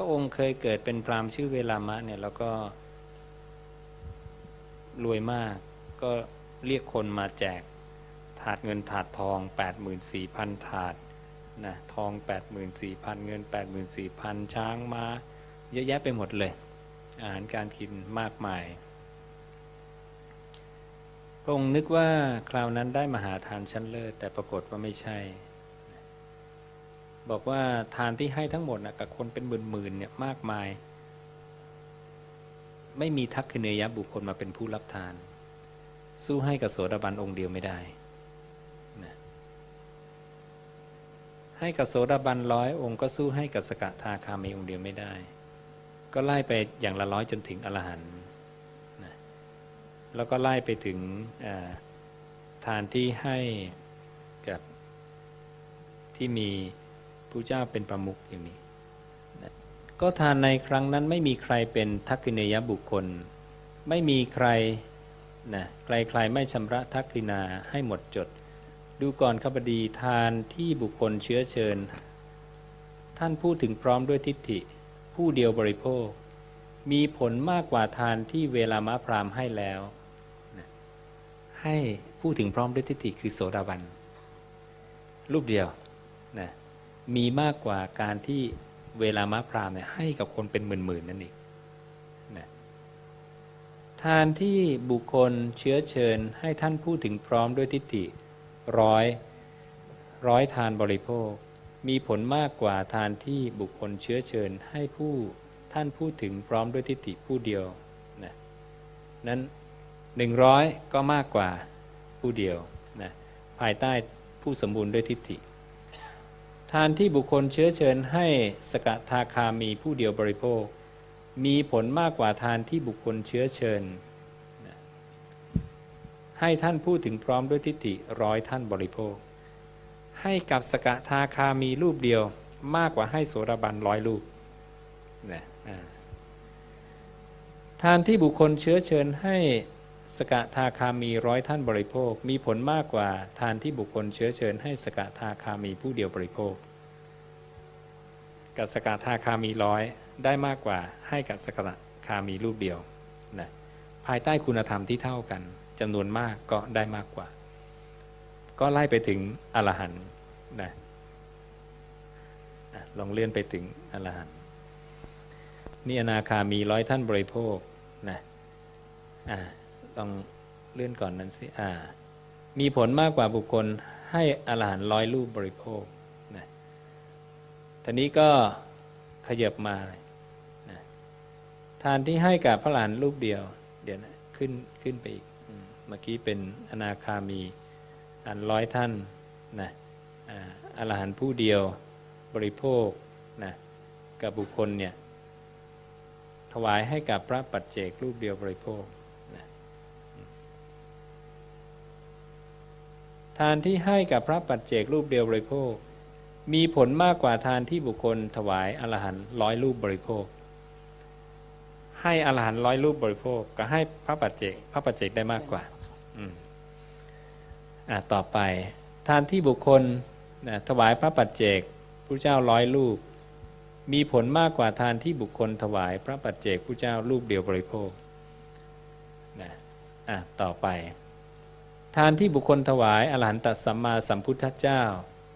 ระองค์เคยเกิดเป็นพราหมณ์ชื่อเวลามะเนี่ยแล้วก็รวยมากก็เรียกคนมาแจกถาดเงินถาดทอง 84,000 ถาดนะทอง 84,000 เงิน 84,000 ช้างมาเยอะแยะไปหมดเลย อาหารการกินมากมายพระองค์นึกว่าคราวนั้นได้มหาทานชั้นเลิศแต่ปรากฏว่าไม่ใช่ บอกว่าทานที่ให้ทั้งหมดนะกับคนเป็นหมื่นๆเนี่ยมากมาย ไม่มีทักษิเนยบุคคลมาเป็นผู้รับทาน สู้ให้กับโสดาบันองค์เดียวไม่ได้นะให้กับโสดาบันร้อยองค์ก็สู้ให้กับสกทาคามีองค์เดียวไม่ได้ ก็ไล่ไปอย่างละร้อยจนถึงอรหันต์นะแล้วก็ไล่ไปถึงทานที่ให้กับที่มี ผู้เจ้าเป็นประมุขอย่างนี้นะก็ทานในครั้งนั้นไม่มีใครเป็นทักษิเนยบุคคล ไม่มีใครนะใครๆไม่ชำระทักษินาให้หมดจด ดูก่อนขบดีทานที่บุคคลเชื้อเชิญ ท่านพูดถึงพร้อมด้วยทิฏฐิ ผู้เดียวบริโภค มีผลมากกว่าทานที่เวลามะพรามให้แล้วนะให้พูดถึงพร้อมด้วยทิฏฐิคือโสดาบันรูปเดียวนะ มีมากกว่าการที่เวลามะพรามเนี่ยให้กับคนเป็นหมื่นๆนั่นเองนะทานที่บุคคลเชื้อเชิญให้ท่านพูดถึงพร้อมด้วยทิฏฐิร้อยร้อยทานบริโภค มีผลมากกว่าทานที่บุคคลเชื้อเชิญให้ผู้ท่านพูดถึงพร้อมด้วยทิฏฐิผู้เดียวนะนั้นหนึ่งร้อยก็มากกว่าผู้เดียวนะภายใต้ผู้สมบูรณ์ด้วยทิฏฐิ ทานที่บุคคลเชื้อเชิญให้สกทาคามีผู้เดียวบริโภค มีผลมากกว่าทานที่บุคคลเชื้อเชิญ ให้ท่านพูดถึงพร้อมด้วยทิฏฐิร้อยท่านบริโภค ให้กับสกทาคามีรูปเดียวมากกว่าให้โสดาบันร้อยรูปนะทานที่บุคคลเชื้อเชิญให้ สกทาคามีร้อยท่านบริโภค มีผลมากกว่าทานที่บุคคลเชื้อเชิญ ให้สกทาคามีผู้เดียวบริโภค กับสกทาคามีร้อยได้มากกว่าให้กับสกทาคามีรูปเดียวนะภายใต้คุณธรรมที่เท่ากันจำนวนมากก็ได้มากกว่า ก็ไล่ไปถึงอรหันต์นะอะลองเลื่อนไปถึงอรหันต์นี่อนาคามีร้อยท่านบริโภคนะอ่า ลองเลื่อนก่อนนั้นสิอ่า มีผลมากกว่าบุคคลให้อรหันร้อยรูปบริโภคนะทีนี้ก็ขยับมาเลยนะทานที่ให้กับพระอรหันรูปเดียว เดี๋ยวนะขึ้นขึ้นไปอีกเมื่อกี้เป็นอนาคามีอันร้อยท่านนะอ่าอรหันผู้เดียวบริโภคนะกับบุคคลเนี่ยถวายให้กับพระปัจเจกรูปเดียวบริโภคนะ ทานที่ให้กับพระปัจเจกรูปเดียวบริโภค มีผลมากกว่าทานที่บุคคลถวายอรหันต์ร้อยรูปบริโภค ให้อรหันต์ร้อยรูปบริโภคก็ให้พระปัจเจกพระปัจเจกได้มากกว่าอืมอะต่อไป ทานที่บุคคลนะถวายพระปัจเจกพระเจ้าร้อยรูป มีผลมากกว่าทานที่บุคคลถวายพระปัจเจกผู้เจ้ารูปเดียวบริโภคนะอะต่อไป ทานที่บุคคลถวายอรหันตสัมมาสัมพุทธเจ้า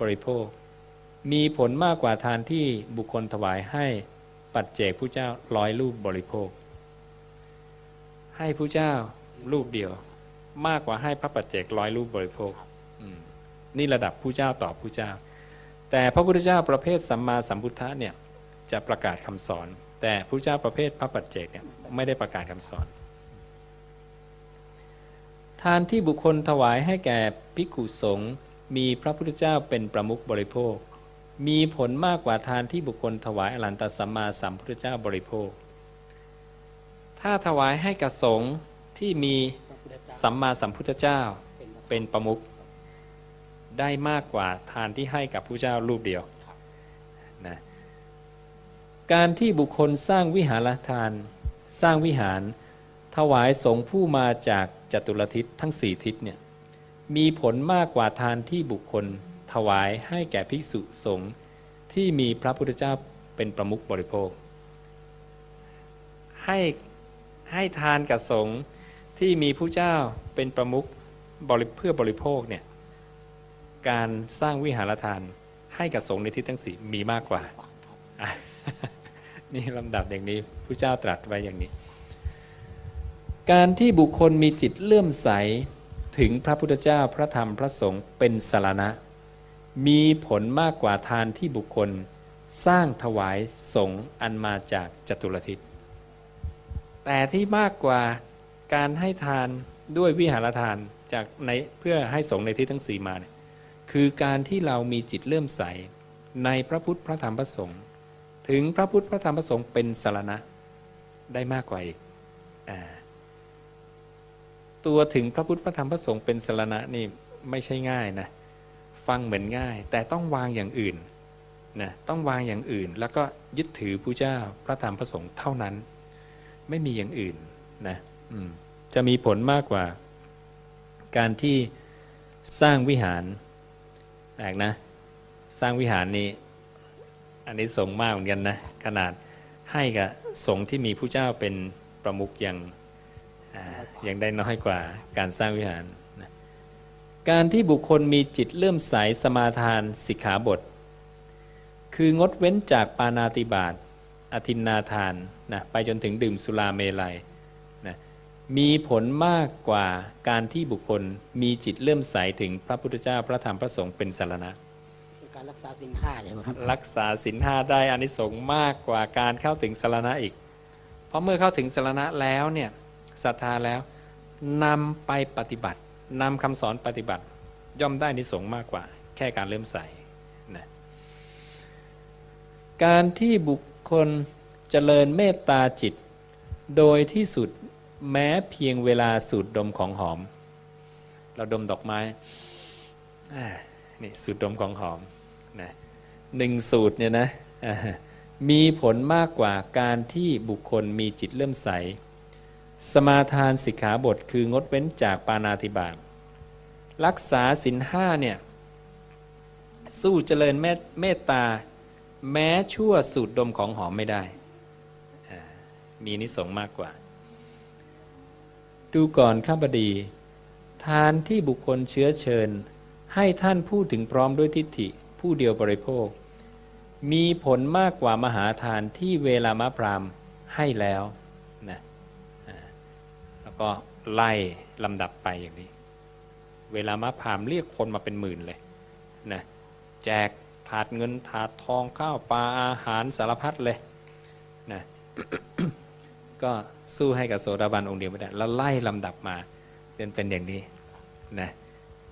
บริโภค มีผลมากกว่าทานที่บุคคลถวายให้ปัจเจกผู้เจ้าร้อยรูปบริโภค ให้ผู้เจ้ารูปเดียว มากกว่าให้พระปัจเจกร้อยรูปบริโภคนี่ระดับผู้เจ้าต่อผู้เจ้า แต่พระพุทธเจ้าประเภทสัมมาสัมพุทธะเนี่ยจะประกาศคำสอน แต่พระเจ้าประเภทพระปัจเจกเนี่ยไม่ได้ประกาศคำสอน ทานที่บุคคลถวายให้แก่ภิกขุสงฆ์มีพระพุทธเจ้าเป็นประมุขบริโภค มีผลมากกว่าทานที่บุคคลถวายอรหันตสัมมาสัมพุทธเจ้าบริโภค ถ้าถวายให้กับสงฆ์ที่มีสัมมาสัมพุทธเจ้าเป็นประมุขได้มากกว่าทานที่ให้กับผู้เจ้ารูปเดียวนะการที่บุคคลสร้างวิหารทาน สร้างวิหาร ถวายสงฆ์ผู้มาจาก จตุรทิศทั้งสี่ทิศเนี่ยมีผลมากกว่าทานที่บุคคลถวายให้แก่ภิกษุสงฆ์ที่มีพระพุทธเจ้าเป็นประมุขบริโภค ให้ให้ทานกับสงฆ์ที่มีผู้เจ้าเป็นประมุขบริเพื่อบริโภคเนี่ยการสร้างวิหารทานให้กับสงฆ์ในทิศทั้งสี่มีมากกว่า นี่ลำดับอย่างนี้ผู้เจ้าตรัสไว้อย่างนี้ การที่บุคคลมีจิตเลื่อมใสถึงพระพุทธเจ้าพระธรรมพระสงฆ์เป็นสารณะ มีผลมากกว่าทานที่บุคคลสร้างถวายสงฆ์อันมาจากจตุรทิศ แต่ที่มากกว่าการให้ทานด้วยวิหารทานจากในเพื่อให้สงฆ์ในที่ทั้งสี่มาเนี่ยคือการที่เรามีจิตเลื่อมใสในพระพุทธพระธรรมพระสงฆ์ถึงพระพุทธพระธรรมพระสงฆ์เป็นสารณะได้มากกว่าอีกอา ตัวถึงพระพุทธพระธรรมพระสงฆ์เป็นสารณะนี่ไม่ใช่ง่ายนะฟังเหมือนง่าย แต่ต้องวางอย่างอื่นนะต้องวางอย่างอื่น แล้วก็ยึดถือผู้เจ้าพระธรรมพระสงฆ์เท่านั้น ไม่มีอย่างอื่นนะจะมีผลมากกว่า การที่สร้างวิหารแปลกนะสร้างวิหารนี้อันนี้สงมากเหมือนกันนะขนาดให้กับสงที่มีผู้เจ้าเป็นประมุขอย่าง ยังได้น้อยกว่าการสร้างวิหารนะการที่บุคคลมีจิตเลื่อมใสสมาทานสิกขาบท คืองดเว้นจากปานาติบาตอทินนาทานนะไปจนถึงดื่มสุราเมลัยนะมีผลมากกว่าการที่บุคคลมีจิตเลื่อมใสถึงพระพุทธเจ้าพระธรรมพระสงฆ์เป็นสารณะคือการรักษาสินห้าใช่ไหมครับรักษาศีลห้าได้อานิสงส์มากกว่าการเข้าถึงสารณะอีก เพราะเมื่อเข้าถึงสารณะแล้วเนี่ย ศรัทธาแล้วนำไปปฏิบัตินำคำสอนปฏิบัติ ย่อมได้นิสงส์มากกว่า แค่การเริ่มใส่นะการที่บุคคลเจริญเมตตาจิต โดยที่สุดแม้เพียงเวลาสูดดมของหอม เราดมดอกไม้นี่สูดดมของหอมนะหนึ่งสูตรเนี่ยนะมีผลมากกว่าการที่บุคคลมีจิตเลื่มใส สมาทานสิกขาบทคืองดเว้นจากปานาติบาตรักษาสินห้าเนี่ยสู้เจริญเมตตา แม้ชั่วสูดดมของหอมไม่ได้ มีนิสงมากกว่า ดูก่อนข้าบดี ทานที่บุคคลเชื้อเชิญ ให้ท่านพูดถึงพร้อมด้วยทิฏฐิผู้เดียวบริโภค มีผลมากกว่ามหาทานที่เวลามะพรามให้แล้ว ก็ไล่ลำดับไปอย่างนี้ เวลามะพามเรียกคนมาเป็นหมื่นเลยนะแจกถาดเงินถาดทองข้าวปลาอาหารสารพัดเลยนะก็สู้ให้กับโสดาบันองค์เดียวไม่ได้แล้วไล่ลำดับมาเป็นเป็นอย่างนี้นะ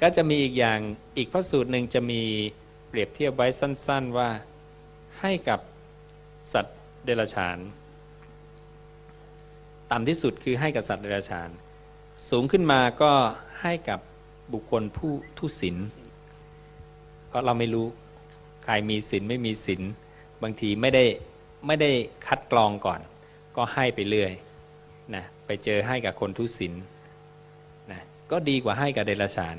ก็จะมีอีกอย่างอีกพระสูตรหนึ่งจะมีเปรียบเทียบไว้สั้น ๆว่าให้กับสัตว์เดรัจฉาน ต่ำที่สุดคือให้กับสัตว์เดรัจฉาน สูงขึ้นมาก็ให้กับบุคคลผู้ทุศีลเพราะเราไม่รู้ใครมีศีลไม่มีศีลบางทีไม่ได้ไม่ได้คัดกรองก่อน ก็ให้ไปเรื่อยนะไปเจอให้กับคนทุศีลนะก็ดีกว่าให้กับเดรัจฉาน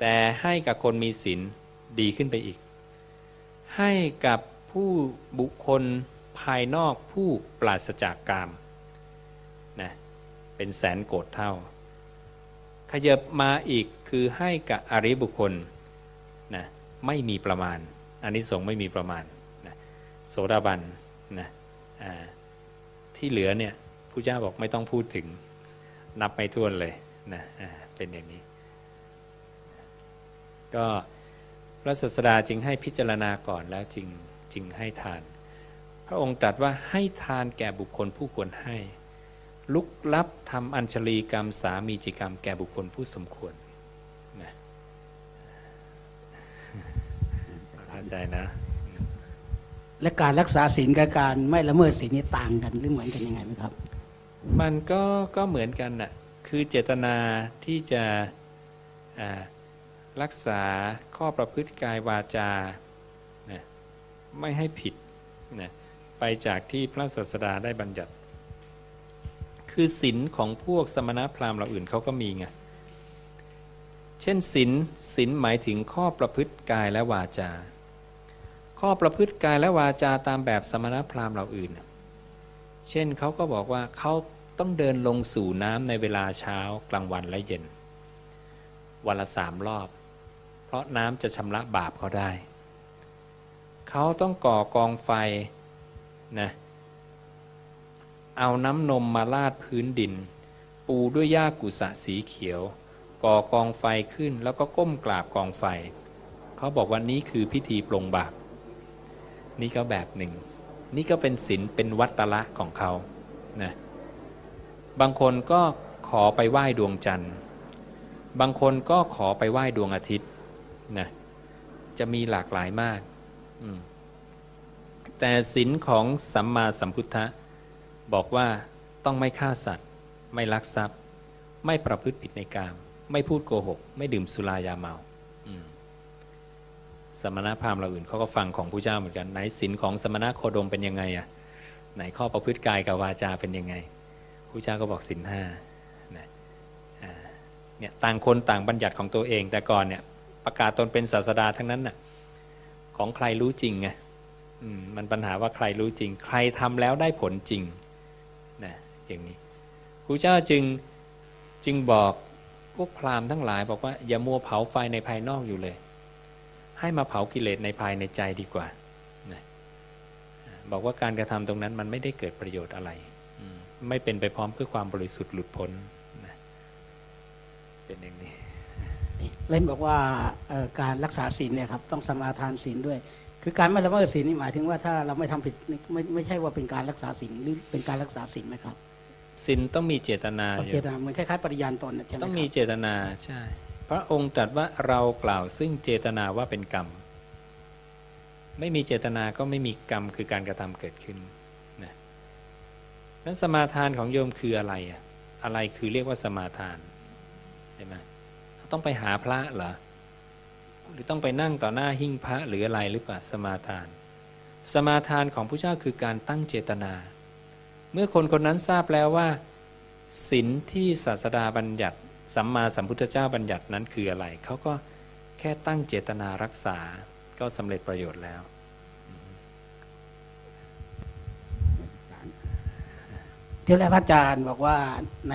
แต่ให้กับคนมีศีลดีขึ้นไปอีก ให้กับผู้บุคคลภายนอกผู้ปราศจากกาม เป็นแสนโกดเท่า ขยับมาอีกคือให้กับอริบุคคลนะไม่มีประมาณอันนี้สงส์ไม่มีประมาณนะโสดาบันนะที่เหลือเนี่ยผู้เจ้าบอกไม่ต้องพูดถึงนับไม่ถ้วนเลยนะเป็นอย่างนี้ ก็พระศาสดาจึงให้พิจารณาก่อนแล้วจึงจึงให้ทาน พระองค์ตรัสว่าให้ทานแก่บุคคลผู้ควรให้ ลุกลับทำอัญชลีกรรมสามีจิกรรมแก่บุคคลผู้สมควรนะเข้าใจนะ และการรักษาศีลกับการไม่ละเมิดศีลนี่ต่างกันหรือเหมือนกันยังไงไหมครับ มันก็ก็เหมือนกันน่ะคือเจตนาที่จะอ่ารักษาข้อประพฤติกายวาจานะไม่ให้ผิดนะไปจากที่พระศาสดาได้บัญญัติ คือศีลของพวกสมณพราหมณ์เราอื่นเขาก็มีไง เช่นศีลศีลหมายถึงข้อประพฤติกายและวาจา ข้อประพฤติกายและวาจาตามแบบสมณพราหมณ์เราอื่น เช่นเขาก็บอกว่าเขาต้องเดินลงสู่น้ำในเวลาเช้ากลางวันและเย็น วันละสามรอบ เพราะน้ำจะชำระบาปเขาได้ เขาต้องก่อกองไฟนะ เอาน้ำนมมาลาดพื้นดิน ปูด้วยหญ้ากุสะสีเขียว ก่อกองไฟขึ้นแล้วก็ก้มกราบกองไฟ เขาบอกว่านี้คือพิธีปลงบาปนี่ก็แบบหนึ่ง นี่ก็เป็นศีลเป็นวัตละของเขานะบางคนก็ขอไปไหว้ดวงจันทร์ บางคนก็ขอไปไหว้ดวงอาทิตย์นะจะมีหลากหลายมาก แต่ศีลของสัมมาสัมพุทธะ บอกว่าต้องไม่ฆ่าสัตว์ ไม่ลักทรัพย์ ไม่ประพฤติผิดในกาม ไม่พูดโกหก ไม่ดื่มสุรายาเมาสมณพราหมณ์เราอื่นเขาก็ฟังของผู้เจ้าเหมือนกันไหนศีลของสมณโคดมเป็นยังไงอะไหนข้อประพฤติกายกับวาจาเป็นยังไงผู้เจ้าก็บอกศีลห้าเนี่ยต่างคนต่างบัญญัติของตัวเอง แต่ก่อนเนี่ยประกาศตนเป็นศาสดาทั้งนั้นน่ะของใครรู้จริงไงมันปัญหาว่าใครรู้จริง ใครทำแล้วได้ผลจริง อย่างนี้ครูเจ้าจึงจึงบอกพวกพราหมณ์ทั้งหลายบอกว่าอย่ามัวเผาไฟในภายนอกอยู่เลย ให้มาเผากิเลสในภายในใจดีกว่านะบอกว่าการกระทำตรงนั้นมันไม่ได้เกิดประโยชน์อะไร ไม่เป็นไปพร้อมเพื่อความบริสุทธิ์หลุดพ้นนะเป็นอย่างนี้ เล่นบอกว่าการรักษาศีลเนี่ยครับต้องสมาทานศีลด้วย คือการไม่ละเมิดศีลนี่หมายถึงว่าถ้าเราไม่ทำผิดนี่ไม่ไม่ใช่ว่าเป็นการรักษาศีลหรือเป็นการรักษาศีลไหมครับ สินต้องมีเจตนาต้องอยู่เจตนาเหมือนคล้ายๆปริญาณตนน่ะใช่ไหมต้องคมีรับเจตนาใช่ พระองค์ตรัสว่าเรากล่าวซึ่งเจตนาว่าเป็นกรรม ไม่มีเจตนาก็ไม่มีกรรมคือการกระทำเกิดขึ้นนะนั้นสมาทานของโยมคืออะไรอะอะไรคือเรียกว่าสมาทานใช่ไหมต้องไปหาพระเหรอหรือต้องไปนั่งต่อหน้าหิ้งพระหรืออะไรหรือเปล่าสมาทาน สมาทานของพระเจ้าคือการตั้งเจตนา เมื่อคนคนนั้นทราบแล้วว่าศีลที่ศาสดาบัญญัติ สัมมาสัมพุทธเจ้าบัญญัตินั้นคืออะไร เขาก็แค่ตั้งเจตนารักษาก็สำเร็จประโยชน์แล้วที่แรกพระอาจารย์บอกว่าใน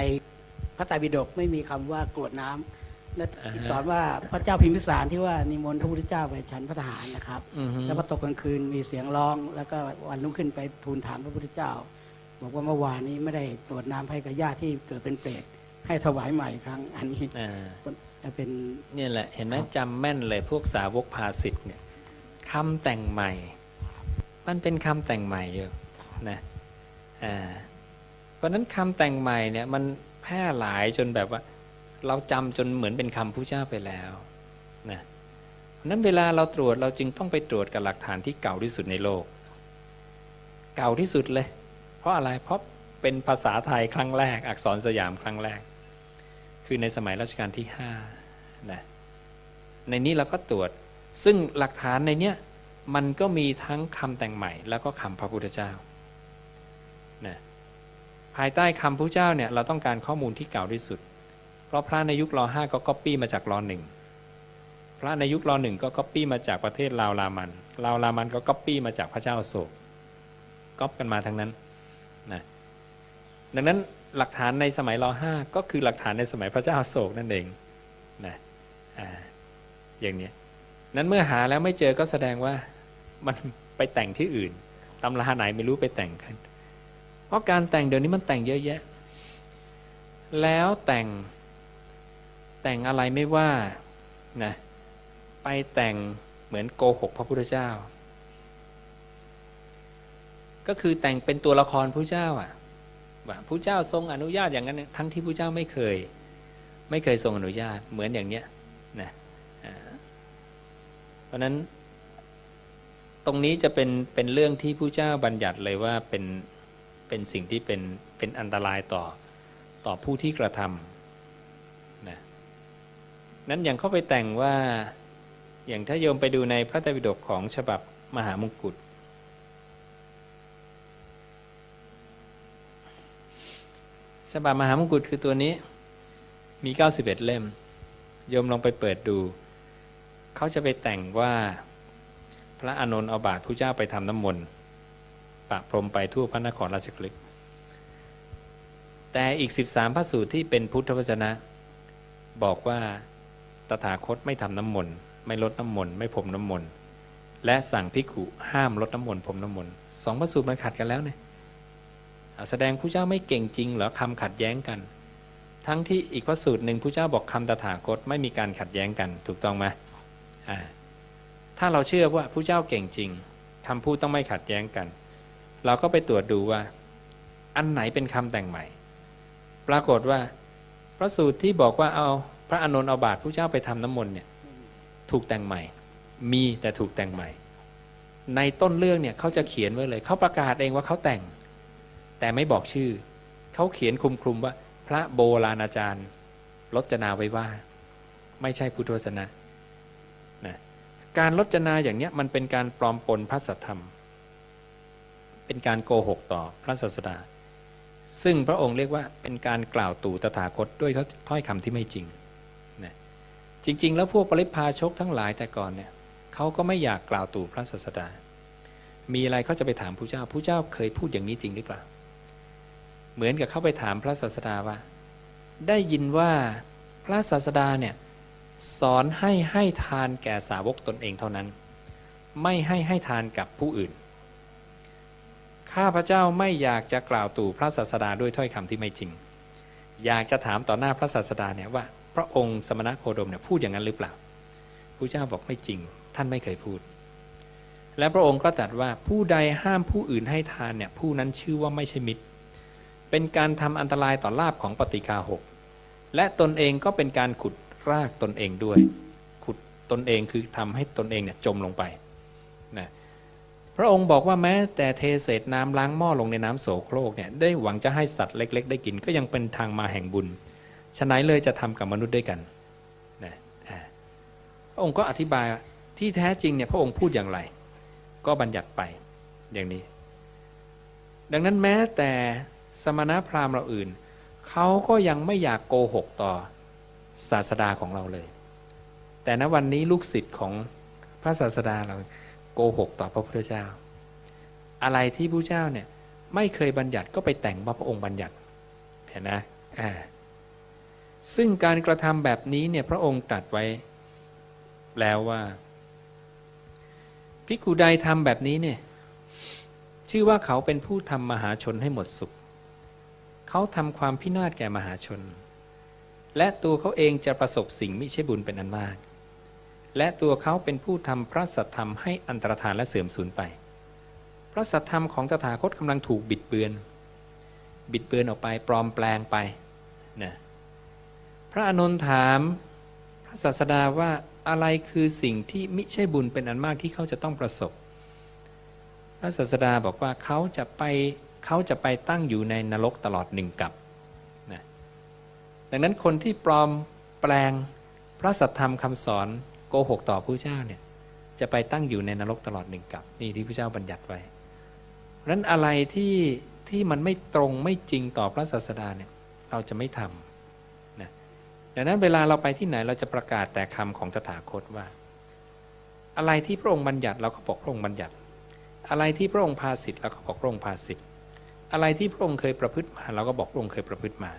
พระไตรปิฎกไม่มีคำว่ากรวดน้ำและอ่าฮะสอนว่าพระเจ้าพิมพิสารที่ว่านิมนต์พระพุทธเจ้าไปฉันพระทหารนะครับ อือฮึแล้วพอตกกลางคืนมีเสียงร้อง แล้วก็วันรุ่งขึ้นไปทูลถามพระพุทธเจ้า บอกว่าเมื่อวานนี้ไม่ได้ตรวจน้ำให้กับญาติที่เกิดเป็นเปรตให้ถวายใหม่อีกครั้ง อันนี้อ่าเป็นเนี่ยแหละ เห็นไหมครับจำแม่นเลยพวกสาวกภาสิทธ์เนี่ยคำแต่งใหม่ มันเป็นคำแต่งใหม่อยู่นะอ่าเพราะฉะนั้นคำแต่งใหม่เนี่ยมันแพร่หลายจนแบบว่า เราจำจนเหมือนเป็นคำผู้เจ้าไปแล้วนะเพราะฉะนั้นเวลาเราตรวจเราจึงต้องไปตรวจกับหลักฐานที่เก่าที่สุดในโลก เก่าที่สุดเลย เพราะอะไรเพราะเป็นภาษาไทยครั้งแรก อักษรสยามครั้งแรก คือในสมัยรัชกาลที่ห้านะในนี้เราก็ตรวจซึ่งหลักฐานในเนี้ยมันก็มีทั้งคำแต่งใหม่ แล้วก็คำพระพุทธเจ้านะภายใต้คำพระเจ้าเนี่ยเราต้องการข้อมูลที่เก่าที่สุด เพราะพระในยุครอห้าก็ก๊อปปี้มาจากรอหนึ่งพระในยุครอหนึ่งก็ก๊อปปี้มาจากประเทศลาวรามันลาวรามันก็ก๊อปปี้มาจากพระเจ้าโศกก๊อปกันมาทั้งนั้น ดังนั้นหลักฐานในสมัยรอห้าก็คือหลักฐานในสมัยพระเจ้าอโศกนั่นเองนะอ่าอย่างนี้นั้นเมื่อหาแล้วไม่เจอก็แสดงว่ามันไปแต่งที่อื่นตำราไหนไม่รู้ไปแต่งกันเพราะการแต่งเดี๋ยวนี้มันแต่งเยอะแยะ แล้วแต่งแต่งอะไรไม่ว่านะไปแต่งเหมือนโกหกพระพุทธเจ้า ก็คือแต่งเป็นตัวละครผู้เจ้าอะ ว่าผู้เจ้าทรงอนุญาตอย่างนั้น ทั้งที่ผู้เจ้าไม่เคย ไม่เคยทรงอนุญาตเหมือนอย่างเนี้ยนะเพราะนั้นตรงนี้จะเป็นเป็นเรื่องที่ผู้เจ้าบัญญัติเลยว่าเป็นเป็นสิ่งที่เป็นเป็นอันตรายต่อต่อผู้ที่กระทำนะนั้นอย่างเข้าไปแต่งว่าอย่างถ้าโยมไปดูในพระไตรปิฎกของฉบับมหามงกุฎ ฉบับมหามงกุฎคือตัวนี้ มี 91 เล่มโยมลองไปเปิดดู เขาจะไปแต่งว่าพระอานนท์เอาบาตรผู้เจ้าไปทำน้ำมนต์ปะพรมไปทั่วพระนครราชกฤห์แต่อีก 13 พระสูตรที่เป็นพุทธวจนะ บอกว่าตถาคตไม่ทำน้ำมนต์ไม่ลดน้ำมนต์ไม่พรมน้ำมนต์และสั่งภิกุห้ามลดน้ำมนต์พรมน้ำมนต์สองพระสูตรมันขัดกันแล้วเนี่ย แสดงผู้เจ้าไม่เก่งจริงเหรอคำขัดแย้งกัน ทั้งที่อีกพระสูตรหนึ่งผู้เจ้าบอกคำตถาคตไม่มีการขัดแย้งกัน ถูกต้องไหมถ้าเราเชื่อว่าผู้เจ้าเก่งจริงคำพูดต้องไม่ขัดแย้งกัน เราก็ไปตรวจดูว่า อันไหนเป็นคำแต่งใหม่ ปรากฏว่า พระสูตรที่บอกว่าเอาพระอานนท์เอาบาตรผู้เจ้าไปทำน้ำมนต์เนี่ยถูกแต่งใหม่ มีแต่ถูกแต่งใหม่ ในต้นเรื่องเนี่ยเขาจะเขียนไว้เลยเขาประกาศเองว่าเขาแต่ง แต่ไม่บอกชื่อ เขาเขียนคลุมคลุมๆว่า พระโบราณอาจารย์รจนาไว้ว่า ไม่ใช่พุทธวจนะนะการรจนาอย่างเนี้ยมันเป็นการปลอมปนพระสัทธรรม เป็นการโกหกต่อพระศาสดาซึ่งพระองค์เรียกว่าเป็นการกล่าวตู่ตถาคตด้วยถ้อยคำที่ไม่จริงนะจริง ๆ แล้วพวกปริพาชกทั้งหลายแต่ก่อนเนี่ยเขาก็ไม่อยากกล่าวตู่พระศาสดา มีอะไรเขาจะไปถามผู้เจ้าผู้เจ้าเคยพูดอย่างนี้จริงหรือเปล่า เหมือนกับเข้าไปถามพระศาสดาว่า ได้ยินว่าพระศาสดาเนี่ยสอนให้ให้ทานแก่สาวกตนเองเท่านั้น ไม่ให้ให้ทานกับผู้อื่น ข้าพระเจ้าไม่อยากจะกล่าวตู่พระศาสดาด้วยถ้อยคำที่ไม่จริง อยากจะถามต่อหน้าพระศาสดาเนี่ยว่า พระองค์สมณโคดมเนี่ยพูดอย่างนั้นหรือเปล่าผู้เจ้าบอกไม่จริง ท่านไม่เคยพูด และพระองค์ก็ตรัสว่าผู้ใดห้ามผู้อื่นให้ทานเนี่ยผู้นั้นชื่อว่าไม่ใช่มิตร เป็นการทำอันตรายต่อลาบของปฏิกาหกและตนเองก็เป็นการขุดรากตนเองด้วย ขุดตนเองคือทำให้ตนเองเนี่ยจมลงไปนะพระองค์บอกว่าแม้แต่เทเศษน้ำล้างหม้อลงในน้ำโสโครกเนี่ยได้หวังจะให้สัตว์เล็ก ๆ ได้กินก็ยังเป็นทางมาแห่งบุญฉะนั้นเลยจะทำกับมนุษย์ด้วยกันนะพระองค์ก็อธิบายที่แท้จริงเนี่ยพระองค์พูดอย่างไร ก็บัญญัติไปอย่างนี้ ดังนั้นแม้แต่ สมณพราหมณ์เราอื่น เขาก็ยังไม่อยากโกหกต่อศาสดาของเราเลย แต่ณวันนี้ลูกศิษย์ของพระศาสดาเราโกหกต่อพระพุทธเจ้า อะไรที่พระเจ้าเนี่ยไม่เคยบัญญัติก็ไปแต่งว่าพระองค์บัญญัติเห็นนะอ่าซึ่งการกระทำแบบนี้เนี่ยพระองค์ตรัสไว้แล้วว่าภิกขุใดทำแบบนี้เนี่ยชื่อว่าเขาเป็นผู้ทำมหาชนให้หมดสุข เขาทำความพินาศแก่มหาชน และตัวเขาเองจะประสบสิ่งมิใช่บุญเป็นอันมาก และตัวเขาเป็นผู้ทำพระสัทธรรมให้อันตรธานและเสื่อมสูญไป พระสัทธรรมของตถาคตกำลังถูกบิดเบือน บิดเบือนออกไปปลอมแปลงไปนะพระอานนถามพระศาสดาว่าอะไรคือสิ่งที่มิใช่บุญเป็นอันมากที่เขาจะต้องประสบ พระศาสดาบอกว่าเขาจะไป เขาจะไปตั้งอยู่ในนรกตลอดหนึ่งกับนะดังนั้นคนที่ปลอมแปลงพระสัทธรรมคำสอนโกหกต่อผู้เจ้าเนี่ยจะไปตั้งอยู่ในนรกตลอดหนึ่งกับนี่ที่พระเจ้าบัญญัติไว้เพราะฉะนั้นอะไรที่ที่มันไม่ตรงไม่จริงต่อพระศาสดาเนี่ยเราจะไม่ทำนะดังนั้นเวลาเราไปที่ไหนเราจะประกาศแต่คำของตถาคตว่า อะไรที่พระองค์บัญญัติเราก็บอกพระองค์บัญญัติ อะไรที่พระองค์พาสิทธิ์เราก็บอกพระองค์พาสิทธิ์ อะไรที่พระองค์เคยประพฤติมา เราก็บอกพระองค์เคยประพฤติมา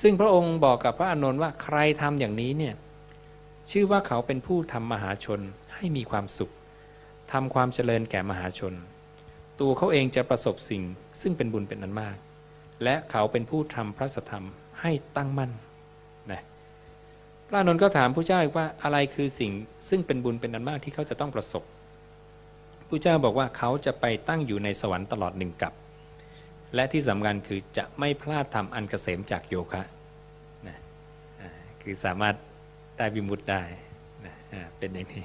ซึ่งพระองค์บอกกับพระอานนท์ว่าใครทำอย่างนี้เนี่ยชื่อว่าเขาเป็นผู้ทำมหาชนให้มีความสุขทำความเจริญแก่มหาชน ตัวเขาเองจะประสบสิ่งซึ่งเป็นบุญเป็นอันมาก และเขาเป็นผู้ทำพระสธรรมให้ตั้งมั่นนะพระอานนท์ก็ถามผู้เจ้าอีกว่าอะไรคือสิ่งซึ่งเป็นบุญเป็นอันมากที่เขาจะต้องประสบผู้เจ้าบอกว่าเขาจะไปตั้งอยู่ในสวรรค์ตลอดหนึ่งกับ และที่สำคัญคือจะไม่พลาดทำอันเกษมจากโยคะนะคือสามารถได้วิมุตได้นะเป็นอย่างนี้